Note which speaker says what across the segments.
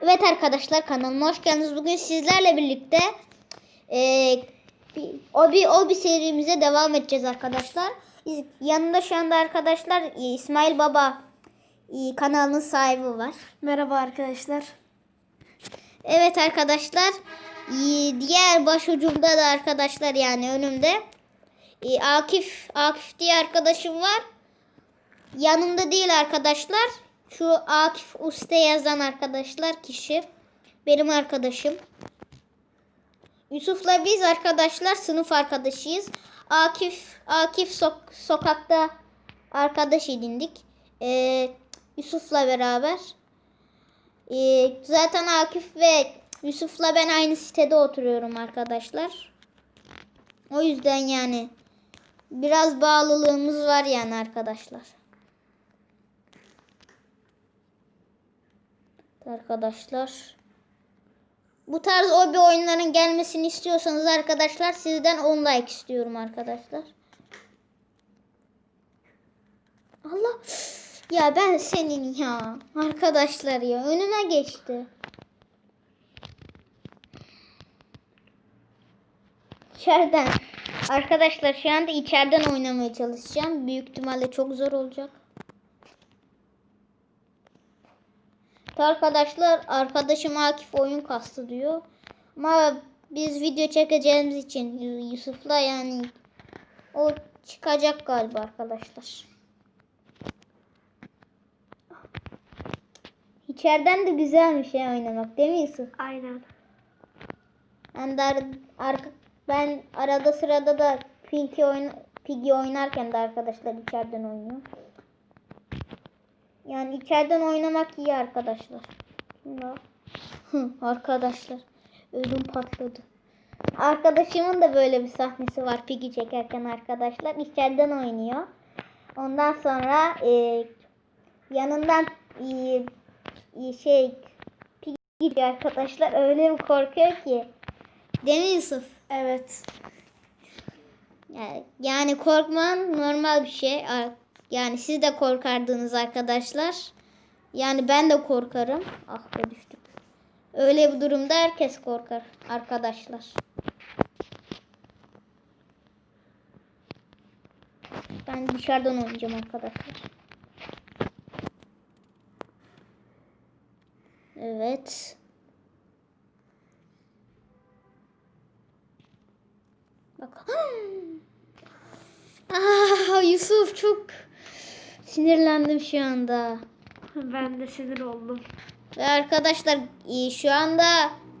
Speaker 1: Evet arkadaşlar kanalıma hoş geldiniz. Bugün sizlerle birlikte e, bir- o bir o bir serimize devam edeceğiz arkadaşlar. Yanında şu anda arkadaşlar e, İsmail Baba e, kanalının sahibi var.
Speaker 2: Merhaba arkadaşlar.
Speaker 1: Evet arkadaşlar e, diğer başucumda da arkadaşlar yani önümde Akif Akif diye arkadaşım var. Yanımda değil arkadaşlar. Şu Akif Usta yazan arkadaşlar kişi. Benim arkadaşım. Yusuf'la biz arkadaşlar sınıf arkadaşıyız. Akif Akif sok- sokakta arkadaş edindik. Ee, Yusuf'la beraber. Ee, zaten Akif ve Yusuf'la ben aynı sitede oturuyorum arkadaşlar. O yüzden yani biraz bağlılığımız var yani arkadaşlar. Arkadaşlar. Bu tarz hobi oyunların gelmesini istiyorsanız arkadaşlar sizden 10 like istiyorum arkadaşlar. Allah. Ya ben senin ya. Arkadaşlar ya önüme geçti. İçeriden. Arkadaşlar şu anda içeriden oynamaya çalışacağım. Büyük ihtimalle çok zor olacak. Arkadaşlar arkadaşım Akif oyun kastı diyor. Ama biz video çekeceğimiz için Yusuf'la yani o çıkacak galiba arkadaşlar. İçeriden de güzelmiş ya oynamak değil mi Yusuf?
Speaker 2: Aynen.
Speaker 1: Ben de ar- arka- ben arada sırada da Pinky oyna Piggy oynarken de arkadaşlar içeriden oynuyor. Yani içeriden oynamak iyi arkadaşlar. Hı, arkadaşlar ödüm patladı. Arkadaşımın da böyle bir sahnesi var Piggy çekerken arkadaşlar. içeriden oynuyor. Ondan sonra e, yanından e, e, şey Piggy gidiyor arkadaşlar. Öyle bir korkuyor ki. Değil mi Yusuf?
Speaker 2: Evet.
Speaker 1: Yani, yani korkman normal bir şey. Yani siz de korkardınız arkadaşlar. Yani ben de korkarım. Ah be düştük. Öyle bir durumda herkes korkar arkadaşlar. Ben dışarıdan oynayacağım arkadaşlar. Evet. Bak. Ah Yusuf çok sinirlendim şu anda.
Speaker 2: Ben de sinir oldum.
Speaker 1: Ve arkadaşlar e, şu anda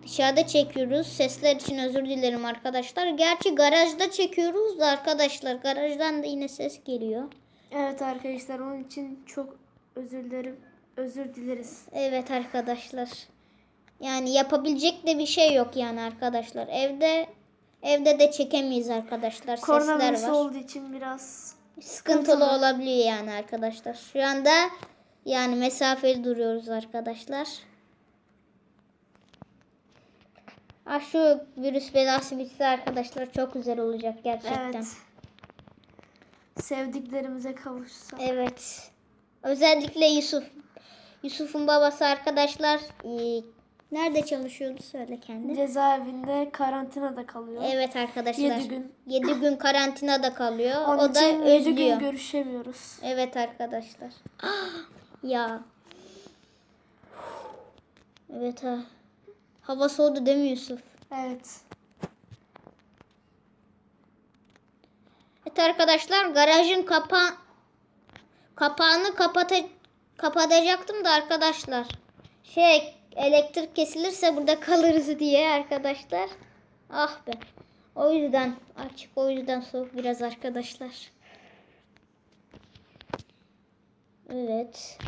Speaker 1: dışarıda çekiyoruz. Sesler için özür dilerim arkadaşlar. Gerçi garajda çekiyoruz da arkadaşlar garajdan da yine ses geliyor.
Speaker 2: Evet arkadaşlar onun için çok özür dilerim. Özür dileriz.
Speaker 1: Evet arkadaşlar. Yani yapabilecek de bir şey yok yani arkadaşlar. Evde evde de çekemeyiz arkadaşlar. Sesler
Speaker 2: Koronavirüs
Speaker 1: var.
Speaker 2: olduğu için biraz
Speaker 1: Sıkıntılı olabiliyor yani arkadaşlar. Şu anda yani mesafeli duruyoruz arkadaşlar. Ah şu virüs belası bitse arkadaşlar çok güzel olacak gerçekten.
Speaker 2: evet. Sevdiklerimize kavuşsak.
Speaker 1: Evet. Özellikle Yusuf. Yusuf'un babası arkadaşlar e, nerede çalışıyordu söyle kendi.
Speaker 2: Cezaevinde karantinada kalıyor.
Speaker 1: Evet arkadaşlar.
Speaker 2: Yedi gün.
Speaker 1: 7 gün karantinada kalıyor.
Speaker 2: Onun
Speaker 1: o da
Speaker 2: için 7
Speaker 1: özlüyor.
Speaker 2: gün görüşemiyoruz.
Speaker 1: Evet arkadaşlar. ya. Evet ha. Hava soğudu değil mi Yusuf?
Speaker 2: Evet.
Speaker 1: Evet arkadaşlar garajın kapa kapağını kapata kapatacaktım da arkadaşlar. Şey elektrik kesilirse burada kalırız diye arkadaşlar. Ah be. O yüzden açık o yüzden soğuk biraz arkadaşlar. Evet.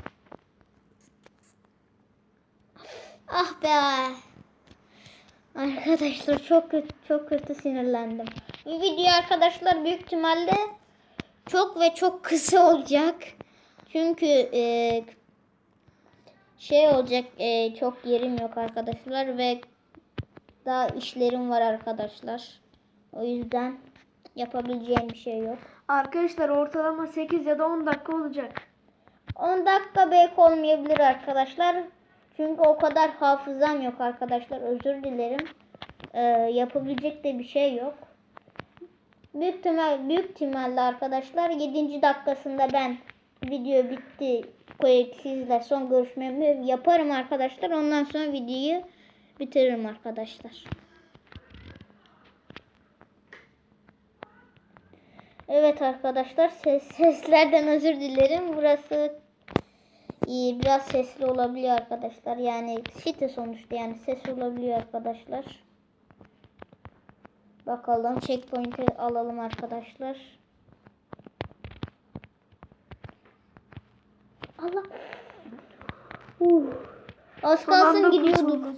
Speaker 1: Ah be. Arkadaşlar çok kötü çok kötü sinirlendim. Bu video arkadaşlar büyük ihtimalle çok ve çok kısa olacak. Çünkü e, şey olacak e, çok yerim yok arkadaşlar ve daha işlerim var arkadaşlar. O yüzden yapabileceğim bir şey yok.
Speaker 2: Arkadaşlar ortalama 8 ya da 10 dakika olacak.
Speaker 1: 10 dakika belki olmayabilir arkadaşlar. Çünkü o kadar hafızam yok arkadaşlar. Özür dilerim. Ee, yapabilecek de bir şey yok. Büyük ihtimal, büyük ihtimalle arkadaşlar 7. dakikasında ben video bitti koyup sizle son görüşmemi yaparım arkadaşlar. Ondan sonra videoyu bitiririm arkadaşlar. Evet arkadaşlar ses, seslerden özür dilerim. Burası iyi biraz sesli olabiliyor arkadaşlar. Yani site sonuçta yani ses olabiliyor arkadaşlar. Bakalım checkpoint'i alalım arkadaşlar. Allah. Uh. Az kalsın gidiyorduk.
Speaker 2: kurtuldum.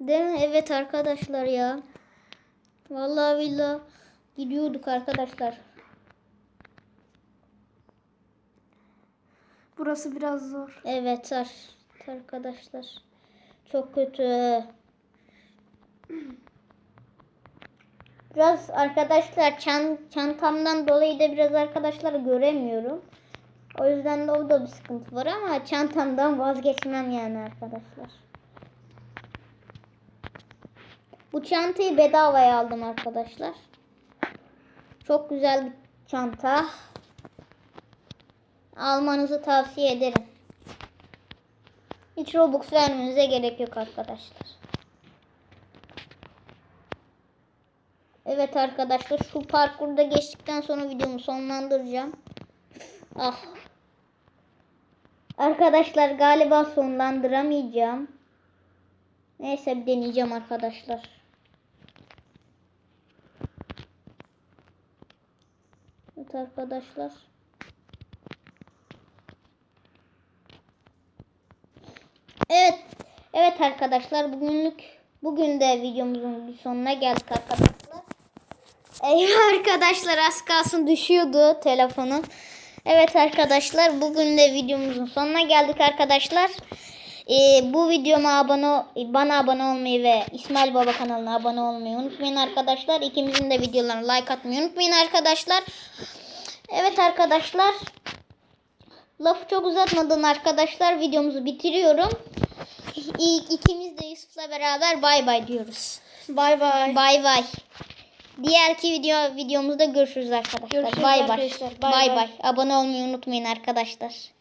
Speaker 1: Değil mi? Evet arkadaşlar ya. Vallahi billahi gidiyorduk arkadaşlar.
Speaker 2: Burası biraz zor.
Speaker 1: Evet ar- arkadaşlar. Çok kötü. Biraz arkadaşlar çan, çantamdan dolayı da biraz arkadaşlar göremiyorum. O yüzden de o da bir sıkıntı var ama çantamdan vazgeçmem yani arkadaşlar. Bu çantayı bedavaya aldım arkadaşlar. Çok güzel bir çanta. Almanızı tavsiye ederim. Hiç Robux vermenize gerek yok arkadaşlar. Evet arkadaşlar şu parkurda geçtikten sonra videomu sonlandıracağım. Ah. Arkadaşlar galiba sonlandıramayacağım. Neyse bir deneyeceğim arkadaşlar. Evet arkadaşlar. Evet. Evet arkadaşlar bugünlük bugün de videomuzun bir sonuna geldik arkadaşlar. Eyvah arkadaşlar az kalsın düşüyordu telefonum. Evet arkadaşlar bugün de videomuzun sonuna geldik arkadaşlar. Ee, bu videoma abone bana abone olmayı ve İsmail Baba kanalına abone olmayı unutmayın arkadaşlar. İkimizin de videolarına like atmayı unutmayın arkadaşlar. Evet arkadaşlar. Lafı çok uzatmadan arkadaşlar videomuzu bitiriyorum. İlk ikimiz de Yusuf'la beraber bay bay diyoruz.
Speaker 2: Bay bay.
Speaker 1: Bay bay. Diğerki video videomuzda görüşürüz arkadaşlar.
Speaker 2: Görüşürüz
Speaker 1: bay bay.
Speaker 2: arkadaşlar. Bay
Speaker 1: Bay
Speaker 2: bay.
Speaker 1: bay. Abone olmayı unutmayın arkadaşlar.